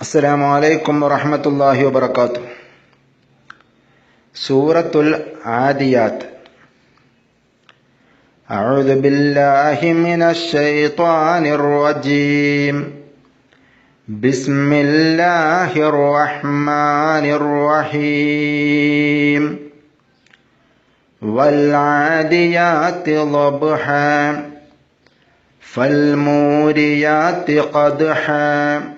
السلام عليكم ورحمة الله وبركاته سورة العاديات أعوذ بالله من الشيطان الرجيم بسم الله الرحمن الرحيم والعاديات ضبحا فالموريات قدحا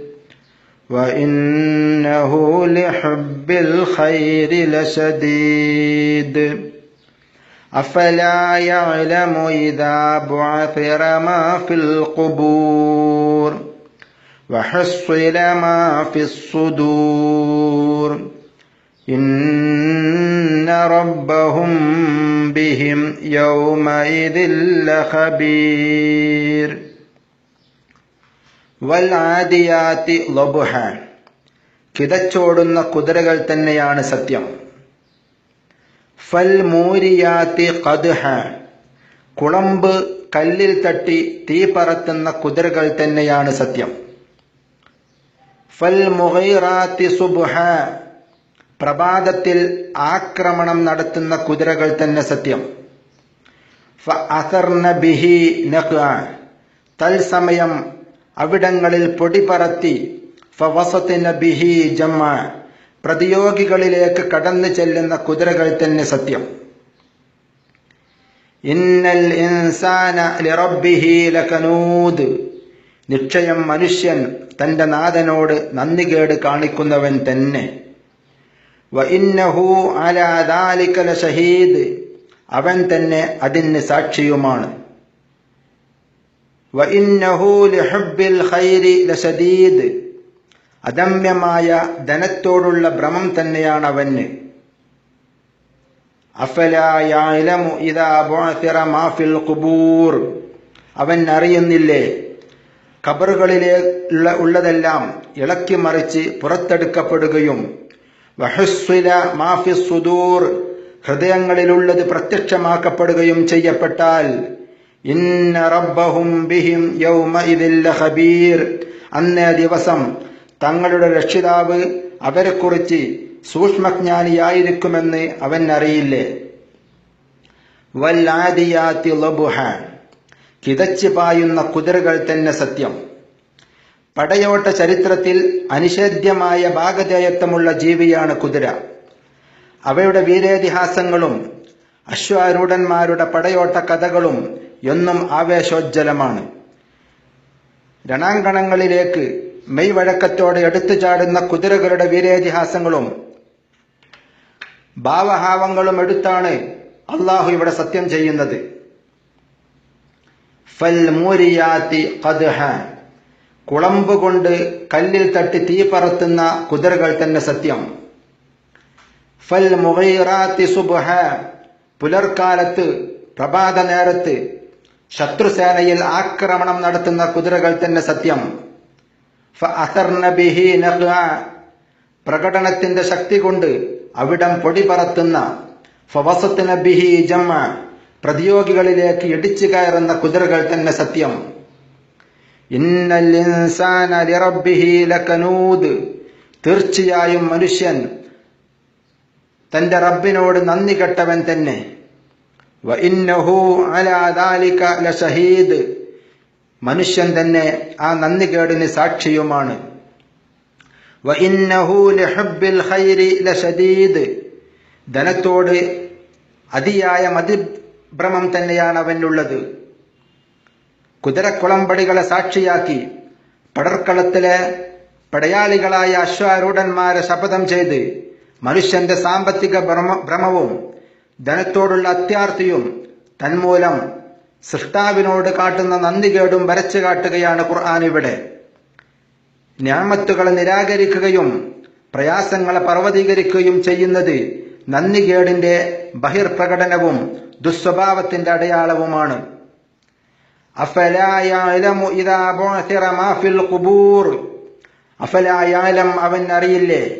وإنه لحب الخير لشديد أفلا يعلم إذا بعثر ما في القبور وحصل ما في الصدور إن ربهم بهم يومئذ لخبير വൽആദിയാത്തി ലബുഹ. കിതച്ചോടുന്ന കുതിരകൾ തന്നെയാണ് സത്യം. ഫൽ മൂരിയാത്തി കദ്ഹ കുളമ്പ് കല്ലിൽ തട്ടി തീ പറത്തുന്ന കുതിരകൾ തന്നെയാണ് സത്യം. ഫൽ മുഹൈറാത്തി സുബുഹ. പ്രഭാതത്തിൽ ആക്രമണം നടത്തുന്ന കുതിരകൾ തന്നെ സത്യം. ഫ അസർന ബിഹി നഖ. തത്സമയം അവിടങ്ങളിൽ പൊടി പറത്തി. ബിഹി ജമ്മ. പ്രതിയോഗികളിലേക്ക് കടന്നു ചെല്ലുന്ന കുതിരകൾ തന്നെ സത്യം. ഇന്നൽ ഇൻസാന ലകനൂദ്. നിശ്ചയം മനുഷ്യൻ തന്റെ നാഥനോട് നന്ദികേട് കാണിക്കുന്നവൻ തന്നെ. അവൻ തന്നെ അതിന് സാക്ഷിയുമാണ്. ലിഹബ്ബിൽ ഖൈരി ലസദീദ് അദമ്യമായ ധനത്തോടുള്ള ഭ്രമം തന്നെയാണ് അവന് അവൻ അറിയുന്നില്ലേ? കബറുകളിലെ ഉള്ളതെല്ലാം ഇളക്കി മറിച്ച് പുറത്തെടുക്കപ്പെടുകയും ഹൃദയങ്ങളിലുള്ളത് പ്രത്യക്ഷമാക്കപ്പെടുകയും ചെയ്യപ്പെട്ടാൽ ഇന്ന റബ്ബഹും ബിഹിം യൗമഇദിൽ ഖബീർ അന്നേ ദിവസം തങ്ങളുടെ രക്ഷിതാവ് അവരെക്കുറിച്ച് സൂക്ഷ്മജ്ഞാനിയായിരിക്കുമെന്ന് അവൻ അറിയില്ലേ വല്ലാദിയാത്തി ലബുഹ. കിതച്ചു പായുന്ന കുതിരകൾ തന്നെ സത്യം. പടയോട്ട ചരിത്രത്തിൽ അനിഷേധ്യമായ ഭാഗധേയത്വമുള്ള ജീവിയാണ് കുതിര. അവയുടെ വീരേതിഹാസങ്ങളും അശ്വാരൂഢന്മാരുടെ പടയോട്ട കഥകളും എന്നും ആവേശോജ്ജലമാണ് രണാങ്കണങ്ങളിലേക്ക് മെയ് വഴക്കത്തോടെ എടുത്തു ചാടുന്ന കുതിരകളുടെ വീരേതിഹാസങ്ങളും ഭാവഹാവങ്ങളും എടുത്താണ് അള്ളാഹു ഇവിടെ സത്യം ചെയ്യുന്നത്. ഫൽ കുളമ്പ് കൊണ്ട് കല്ലിൽ തട്ടി തീ പറത്തുന്ന കുതിരകൾ തന്നെ സത്യം. ഫൽ മുഹൈറാത്തി സുബ്ഹ. പുലർക്കാലത്ത് പ്രഭാത നേരത്ത് ശത്രുസേനയിൽ ആക്രമണം നടത്തുന്ന കുതിരകൾ തന്നെ സത്യം. പ്രകടനത്തിന്റെ ശക്തി കൊണ്ട് അവിടം പൊടി പറത്തുന്ന ബിഹി ജമ്മ പ്രതിയോഗികളിലേക്ക് ഇടിച്ചു കയറുന്ന കുതിരകൾ തന്നെ സത്യം. തീർച്ചയായും മനുഷ്യൻ തന്റെ റബ്ബിനോട് നന്ദി കെട്ടവൻ തന്നെ. മനുഷ്യൻ തന്നെ ആ നന്ദികേടിന് സാക്ഷിയുമാണ്. ധനത്തോട് അതിയായ മതിഭ്രമം തന്നെയാണ് അവനുള്ളത്. കുതിരക്കുളമ്പടികളെ സാക്ഷിയാക്കി പടർക്കളത്തിലെ പടയാളികളായ അശ്വാരൂഢന്മാരെ ശപഥം ചെയ്ത് മനുഷ്യന്റെ സാമ്പത്തിക ഭ്രമവും ധനത്തോടുള്ള അത്യാർത്തിയും തന്മൂലം സൃഷ്ടാവിനോട് കാട്ടുന്ന നന്ദികേടും വരച്ചു കാട്ടുകയാണ് ഖുർആൻ ഇവിടെ. ഞാമത്തുകളെ നിരാകരിക്കുകയും പ്രയാസങ്ങളെ പർവതീകരിക്കുകയും ചെയ്യുന്നത് നന്ദികേടിന്റെ ബഹിർപ്രകടനവും ദുസ്വഭാവത്തിന്റെ അടയാളവുമാണ്. അവൻ അറിയില്ലേ?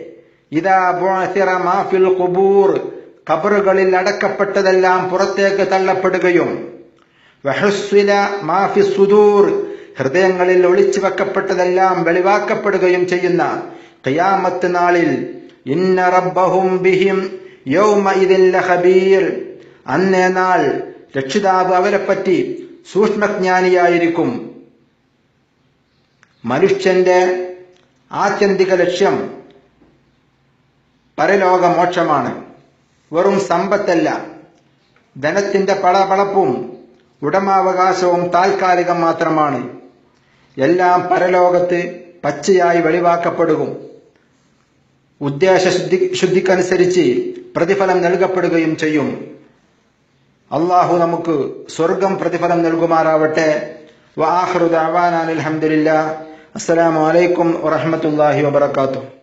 ഇതാ ബുഅ്ഥിറ മാ ഫിൽ ഖുബൂർ. ഖബറുകളിൽ അടക്കപ്പെട്ടതെല്ലാം പുറത്തേക്ക് തള്ളപ്പെടുകയും മാഫി സുദൂർ ഹൃദയങ്ങളിൽ ഒളിച്ചു വെക്കപ്പെട്ടതെല്ലാം വെളിവാക്കപ്പെടുകയും ചെയ്യുന്ന ഖിയാമത്ത് നാളിൽ ഇന്ന റബ്ബഹും ബിഹിം യൗമ ലഖബീർ അന്നേ നാൾ രക്ഷിതാവ് അവരെപ്പറ്റി സൂക്ഷ്മജ്ഞാനിയായിരിക്കും. മനുഷ്യന്റെ ആത്യന്തിക ലക്ഷ്യം പരലോക മോക്ഷമാണ് വെറും സമ്പത്തല്ല. ധനത്തിന്റെ പളപളപ്പും ഉടമാവകാശവും താൽക്കാലികം മാത്രമാണ്. എല്ലാം പരലോകത്ത് പച്ചയായി വെളിവാക്കപ്പെടുകയും ഉദ്ദേശ ശുദ്ധി ശുദ്ധിക്കനുസരിച്ച് പ്രതിഫലം നൽകപ്പെടുകയും ചെയ്യും. അള്ളാഹു നമുക്ക് സ്വർഗം പ്രതിഫലം നൽകുമാറാവട്ടെ. വാഹൃദ് അവാനാൻ അലഹമില്ല അസ്സലാമു അലൈക്കും വറഹമത്തല്ലാഹി വബർക്കാത്തു